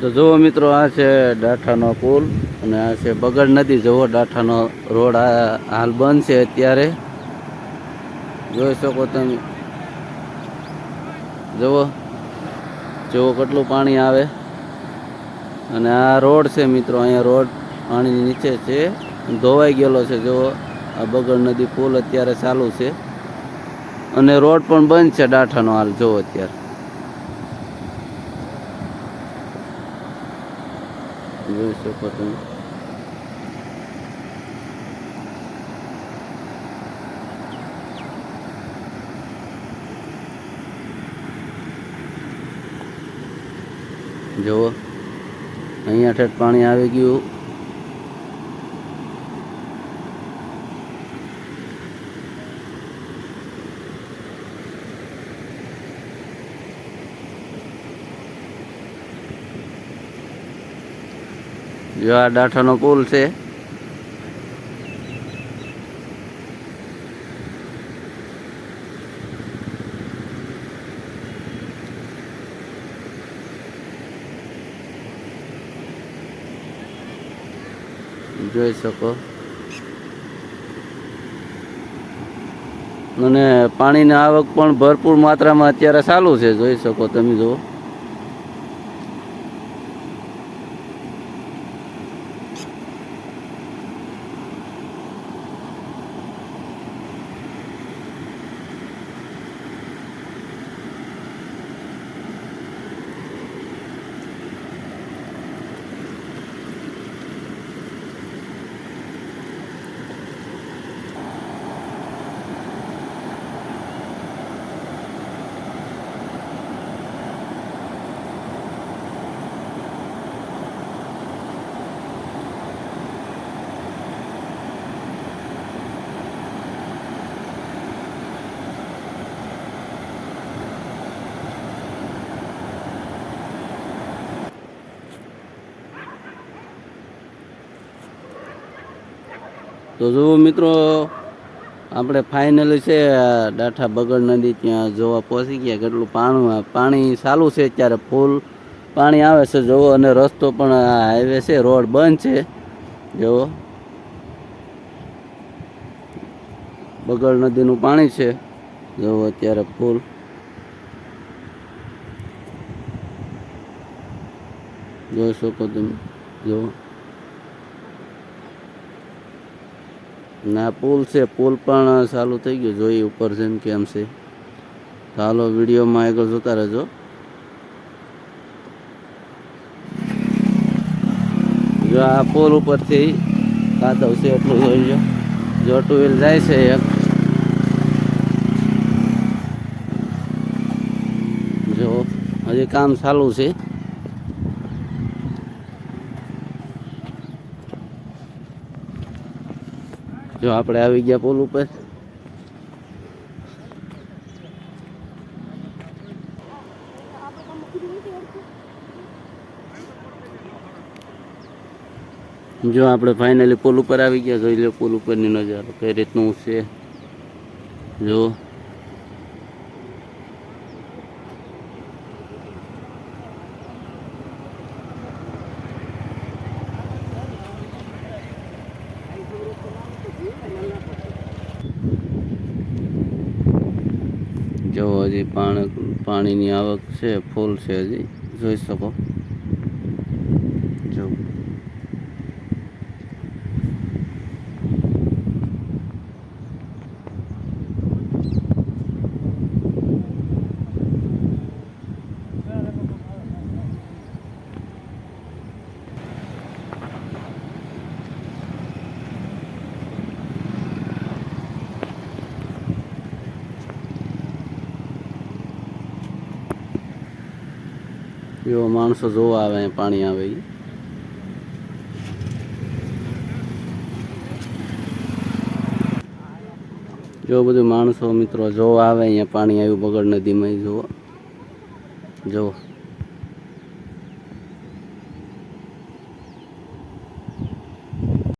તો જુઓ મિત્રો, આ છે ડાઠાનો પુલ અને આ છે બગડ નદી. જુઓ ડાઠાનો રોડ આ હાલ બંધ છે અત્યારે. જોઈ શકો તમે. જુઓ જુઓ કેટલું પાણી આવે. અને આ રોડ છે મિત્રો, અહીંયા રોડ પાણીની નીચે છે. ધોવાઈ ગયેલો છે, જુઓ. આ બગડ નદી પુલ અત્યારે ચાલુ છે. અને રોડ પણ બંધ છે ડાઠાનો હાલ, જુઓ અત્યારે. જોઈ શકો તમે જુઓ. અહીંયા ઠેઠ પાણી આવી ગયું. જો આ ડાઠાનો પુલ છે. જોઈ શકો. અને પાણીની આવક પણ ભરપૂર માત્રામાં અત્યારે ચાલુ છે. જોઈ શકો તમે જુઓ. તો જુઓ મિત્રો, આપણે ફાઇનલી છે, ડાઠા બગડ નદી, ત્યાં જોવા પહોંચી ગયા. કેટલું પાણી પાણી ચાલુ છે અત્યારે ફૂલ પાણી આવે છે જુઓ, અને રસ્તો પણ હાઈવે છે, રોડ બંધ છે. જુઓ. બગડ નદીનું પાણી છે. જુઓ અત્યારે ફૂલ જોઈ શકો તમે. જુઓ. ના, પુલ છે. પુલ પણ ચાલુ થઈ ગયો. જોઈએ ઉપર છે ને કેમ છે. ચાલો વિડીયોમાં આગળ જોતા રહેજો. જો આ પુલ ઉપરથી કાદવ છે એટલું જોઈ જો ટુ વ્હીલ જાય છે એક. જો હજી કામ ચાલુ છે. જો આપણે આવી ગયા પોલ ઉપર. જો આપણે ફાઇનલી પોલ ઉપર આવી ગયા, જોઈ લો પોલ ઉપરની નજારો, કઈ રીતનું છે. જો. જો હજી પાણી પાણીની આવક છે ફૂલ છે હજી. જોઈ શકો જો એવો માણસો જોવા આવે પાણી આવે ઈ. જો બધું માણસો મિત્રો જોવા આવે, અહીંયા પાણી આવ્યું બગડ નદીમાં જુઓ જુઓ